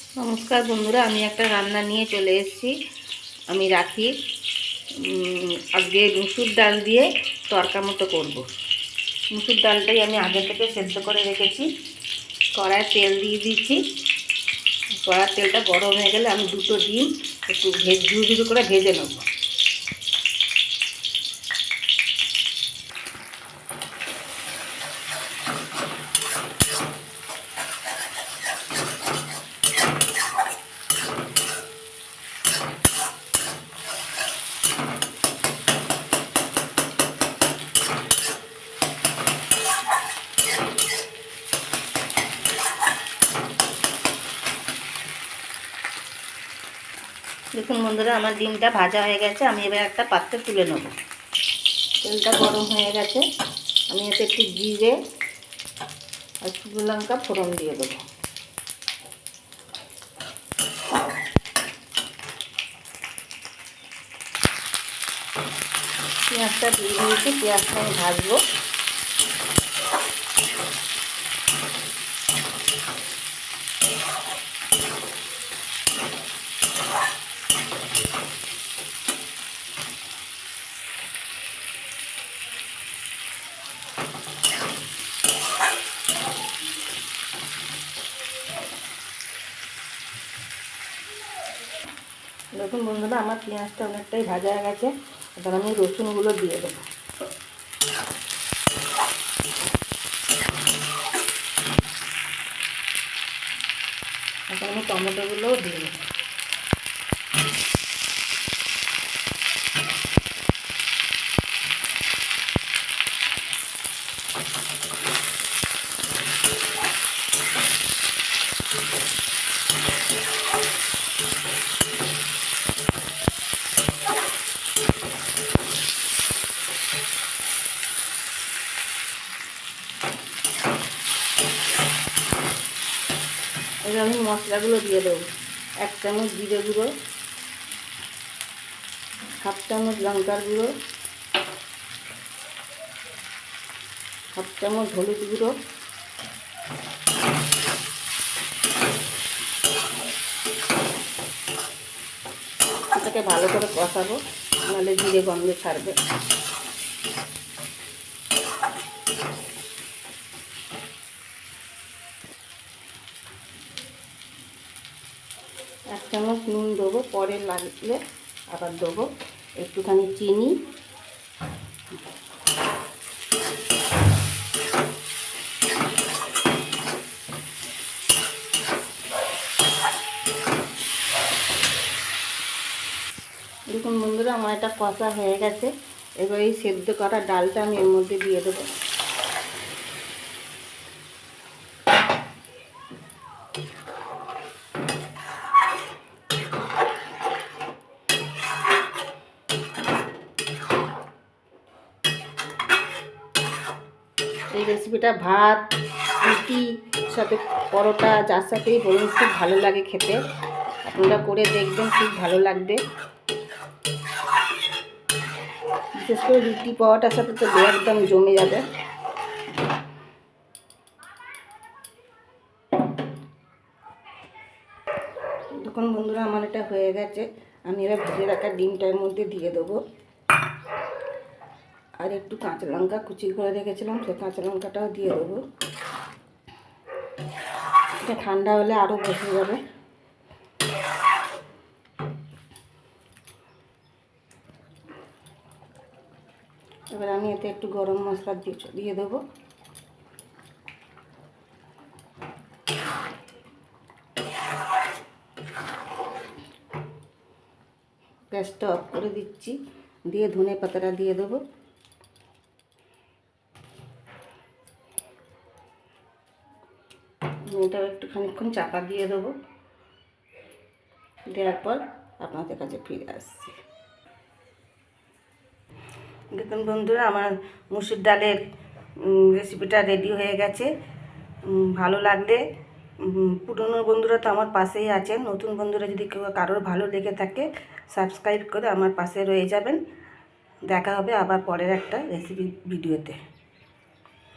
নমস্কার বন্ধুরা, আমি একটা রান্না নিয়ে চলে এসেছি। আমি রাখি। আজকে মুসুর ডাল দিয়ে তরকা মতো করব। মুসুর ডালটাই আমি আগে থেকে সেদ্ধ করে রেখেছি। কড়ায় তেল দিয়ে দিচ্ছি কড়ার তেলটা গরম হয়ে গেলে আমি দুটো ডিম একটু ভেজ ঝুড়ি করে ভেজে নেব। দেখুন বন্ধুরা, আমার ডিমটা ভাজা হয়ে গেছে, আমি এবার একটা পাত্রে তুলে নেব। তেলটা গরম হয়ে গেছে, আমি এতে একটু জিরে আর শুকনো লঙ্কা ফোড়ন দিয়ে দেবো। পেঁয়াজটা দিয়ে দিয়েছি, পেঁয়াজটা আমি ভাজবো। দেখুন বন্ধুরা, আমার পেঁয়াজটা অনেকটাই ভাজা হয়ে গেছে। এবার আমি রসুনগুলো দিয়ে দেবো। এখন আমি টমেটোগুলোও দিয়ে দেবো। এবার আমি মশলাগুলো দিয়ে দেবো। এক চামচ জিরে গুঁড়ো, হাফ চামচ লঙ্কার গুঁড়ো, হাফ চামচ হলুদ গুঁড়ো, এটাকে ভালো করে কষাবো, নাহলে জিরে গন্ধ ছাড়বে। এক চামচ নুন দেবো, পরে লাগলে আবার দেবো একটুখানি চিনি। দেখুন বন্ধুরা, আমার এটা কষা হয়ে গেছে। এবার এই সেদ্ধ করা ডালটা আমি এর মধ্যে দিয়ে দেবো। এই রেসিপিটা ভাত, রুটি, সাথে পরোটা, যার সাথেই বলুন, খুব ভালো লাগে খেতে। আপনারা করে দেখবেন, খুব ভালো লাগবে। বিশেষ করে রুটি পরোটার সাথে তো একদম জমে যাবে। তখন বন্ধুরা, আমার এটা হয়ে গেছে। আমি এবার ভেজে রাখা ডিমটার মধ্যে দিয়ে দেবো। আর একটু কাঁচা লঙ্কা কুচি করে রেখেছিলাম সে কাঁচা লঙ্কাটাও দিয়ে দেবো। এটা ঠান্ডা হলে আরও বসে যাবে এবার আমি এতে একটু গরম মশলা দিয়ে দেবো। গ্যাসটা অফ করে দিচ্ছি, দিয়ে ধনে পাতাটা দিয়ে দেবো। এটাও একটু খানিক্ষণ চাপা দিয়ে দেবো। দেওয়ার পর আপনাদের কাছে ফিরে আসছি। দেখুন বন্ধুরা, আমার মুসুর ডালের রেসিপিটা রেডি হয়ে গেছে। ভালো লাগলে পুরনো বন্ধুরা তো আমার পাশেই আছেন। নতুন বন্ধুরা যদি কেউ কারোর ভালো লেগে থাকে সাবস্ক্রাইব করে আমার পাশে রয়ে যাবেন। দেখা হবে আবার পরের একটা রেসিপি ভিডিওতে